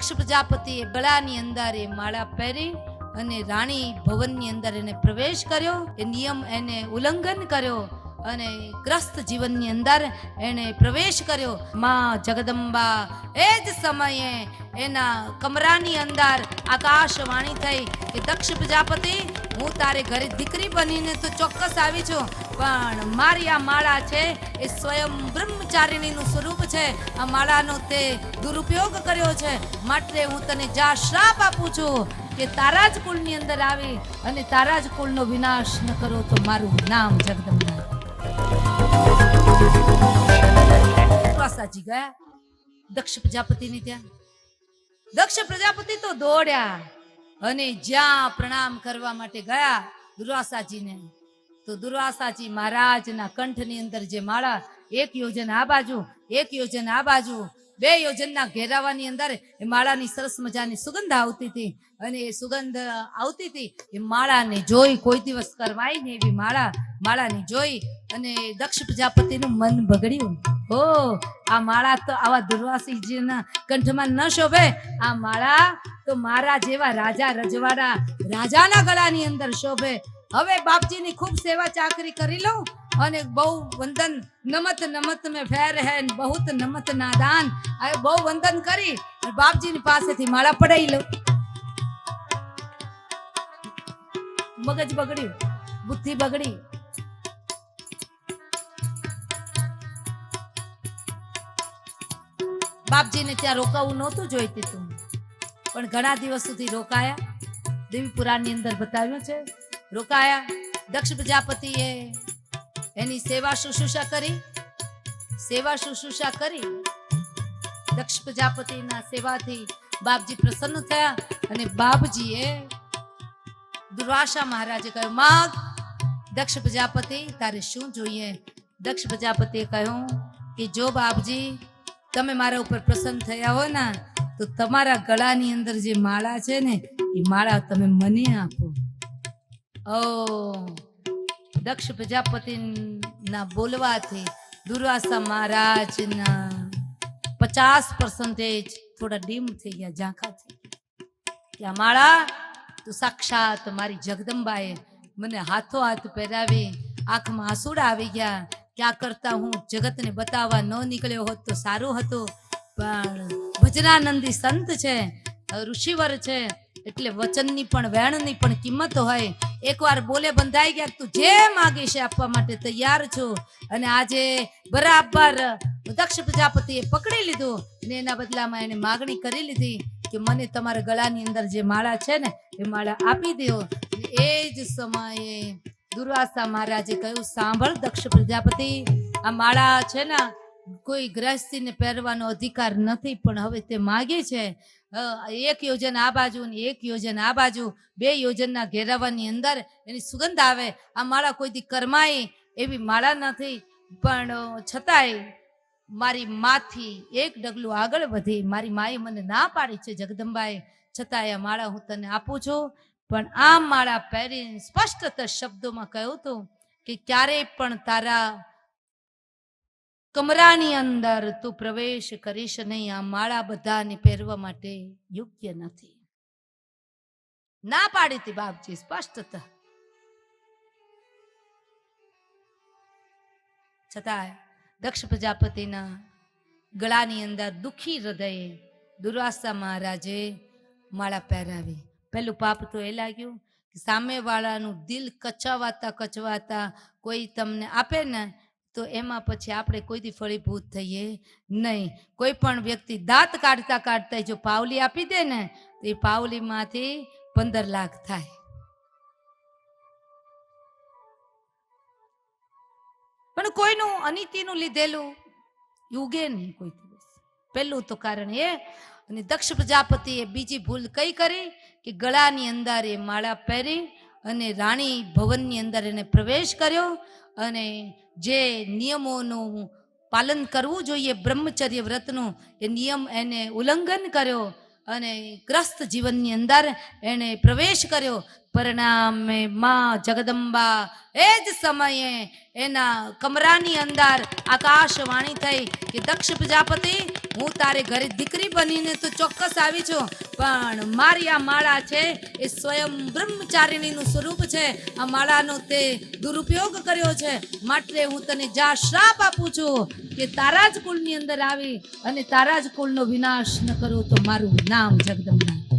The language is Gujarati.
દક્ષ પ્રજાપતિએ ગળાની અંદર એ માળા પહેરી અને રાણી ભવનની અંદર એને પ્રવેશ કર્યો. એ નિયમ એને ઉલ્લંઘન કર્યો. અને ગ્રસ્ત જીવનની અંદર એને પ્રવેશ કર્યો. માં જગદંબા, એ જ સમયે એના કમરાની અંદર આકાશવાણી થઈ કે દક્ષ પ્રજાપતિ, હું તારે ઘરે દીકરી બનીને તો ચોક્કસ આવી છું, પણ મારી આ માળા છે એ સ્વયં બ્રહ્મચારિણીનું સ્વરૂપ છે. આ માળાનો તે દુરુપયોગ કર્યો છે. માટે હું તને જા શ્રાપ આપું છું કે તારા જ કુળની અંદર આવી અને તારા જ કુળનો વિનાશ ન કરો તો મારું નામ જગદંબા. પ્રસાદજી ગયા દક્ષ પ્રજાપતિની ત્યાં. દક્ષ પ્રજાપતિ તો દોડ્યા અને જ્યાં પ્રણામ કરવા માટે ગયા દુર્વાસાજીને. તો દુર્વાસાજી મહારાજના કંઠની અંદર જે માળા, એક યોજન આ બાજુ, એક યોજન આ બાજુ, બે યોજનના ઘેરાવાની અંદર એ માળાની સરસ મજાની સુગંધ આવતી હતી અને એ સુગંધ આવતી હતી એ માળાને જોઈ કોઈ દિવસ કરવાય ને એવી માળા, માળાને જોઈ અને દક્ષ પ્રજાપતિનું મન બગડ્યું. ઓ આ માળા તો આવા દુર્વાસીજીના કંઠમાં ન શોભે. આ માળા તો મારા જેવા રાજા રજવાડા રાજાના ગળાની અંદર શોભે. હવે બાપજીની ખૂબ સેવા ચાકરી કરી લઉં અને બહુ વંદન નમત નમત મેં ફેર હે બહુત નમત નાદાન. આ બહુ વંદન કરી બાપજીની પાસેથી માળા પડાઈ લઉં. મગજ બગડ્યું, બુદ્ધિ બગડી બાપજીને ત્યાં રોકાવું નહોતું જોઈતી તું. પણ ઘણા દિવસ સુધી રોકાયા. દેવી પુરાણની અંદર બતાવ્યું છે, રોકાયા. દક્ષ પ્રજાપતિએ એની સેવા શુશ્રુષા કરી. સેવા શુશ્રુષા કરી. દક્ષ પ્રજાપતિના સેવાથી બાપજી પ્રસન્ન થયા અને બાપજીએ દુર્વાસા મહારાજે કહ્યું, માગ, દક્ષ પ્રજાપતિ, તારે શું જોઈએ? દક્ષ પ્રજાપતિએ કહ્યું કે, જો બાપજી તમે મારા ઉપર પ્રસન્ન થયા હો ને, તો તમારા ગળાની અંદર જે માળા છે ને, એ માળા તમે મને આપો. ઓ દક્ષ પ્રજાપતિના બોલવાથી દુર્વાસા મહારાજના પચાસ પર્સન્ટેજ થોડા ડીમ થઈ ગયા ઝાંખા થઈ ગયા માળા, તો સાક્ષાત મારી જગદંબાએ મને હાથો હાથ પહેરાવી, આંખમાં આંસુડા આવી ગયા ક્યાં કરતા હું જગતને બતાવવા ન નીકળ્યો હોત તો સારું હતું. પણ વજ્રાનંદી સંત છે, ઋષિવર છે, એટલે વચનની પણ, વેણની પણ કિંમત હોય. એકવાર બોલે બંધાઈ ગયા તું જે માગે છે આપવા માટે તૈયાર છું. અને આજે બરાબર દક્ષ પ્રજાપતિએ પકડી લીધું અને એના બદલામાં એને માગણી કરી લીધી કે મને તમારા ગળાની અંદર જે માળા છે ને એ માળા આપી દો એ જ સમયે દુર્વાસા મહારાજે કહ્યું, સાંભળ દક્ષ પ્રજાપતિ, આ માળા છે ને, કોઈ ગ્રહસ્થીને પહેરવાનો અધિકાર નથી, પણ હવે તે માગે છે. એક યોજન આ બાજુ ને એક યોજન આ બાજુ. બે યોજનના ઘેરાવાની અંદર એની સુગંધ આવે. આ માળા કોઈથી કરમાય એવી માળા નથી. પણ છતાંય મારી માથી એક ડગલું આગળ વધી. મારી માએ મને ના પાડી છે, જગદંબાએ. છતાંય આ માળા હું તને આપું છું. પણ આ માળા પહેરીને સ્પષ્ટ શબ્દોમાં કહ્યું હતું કે ક્યારેય પણ તારા કમરાની અંદર તું પ્રવેશ કરીશ નહીં. આ માળા બધાને પહેરવા માટે યોગ્ય નથી. ના પાડી હતી બાપજી, સ્પષ્ટત. છતાં દક્ષ પ્રજાપતિના ગળાની અંદર દુખી હૃદયે દુર્વાસા મહારાજે માળા પહેરાવી. પહેલું પાપ તો એ લાગ્યું કે સામેવાળાનું દિલ કચવાતા કચવાતા કોઈ તમને આપે ને, તો એમાં પછી આપણે કોઈથી ફળીભૂત થઈએ? નહીં. કોઈ પણ વ્યક્તિ દાંત કાઢતા કાઢતા જો પાવલી આપી દે ને, તો એ પાવલીમાંથી પંદર લાખ થાય. પણ કોઈનું અનિતિનું લીધેલું યુગે નહીં કોઈ દિવસ. પહેલું તો કારણ એ અને દક્ષ પ્રજાપતિએ બીજી ભૂલ કઈ કરી? કે ગળાની અંદર એ માળા પહેરી અને રાણી ભવનની અંદર એને પ્રવેશ કર્યો અને જે નિયમોનું પાલન કરવું જોઈએ બ્રહ્મચર્ય વ્રતનું, એ નિયમ એને ઉલ્લંઘન કર્યો અને ગ્રસ્ત જીવનની અંદર એણે પ્રવેશ કર્યો. પરિણામે માં જગદંબા એ જ સમયે એના કમરાની અંદર આકાશવાણી થઈ કે દક્ષ પ્રજાપતિ, હું તારે ઘરે દીકરી બનીને તો ચોક્કસ આવી છું. પણ મારી આ માળા છે એ સ્વયં બ્રહ્મચારિણીનું સ્વરૂપ છે. આ માળાનો તે દુરુપયોગ કર્યો છે. માટે હું તને જા શ્રાપ આપું છું કે તારા જ કુળની અંદર આવી અને તારા જ કુળનો વિનાશ ન કરું તો મારું નામ જગદંબા.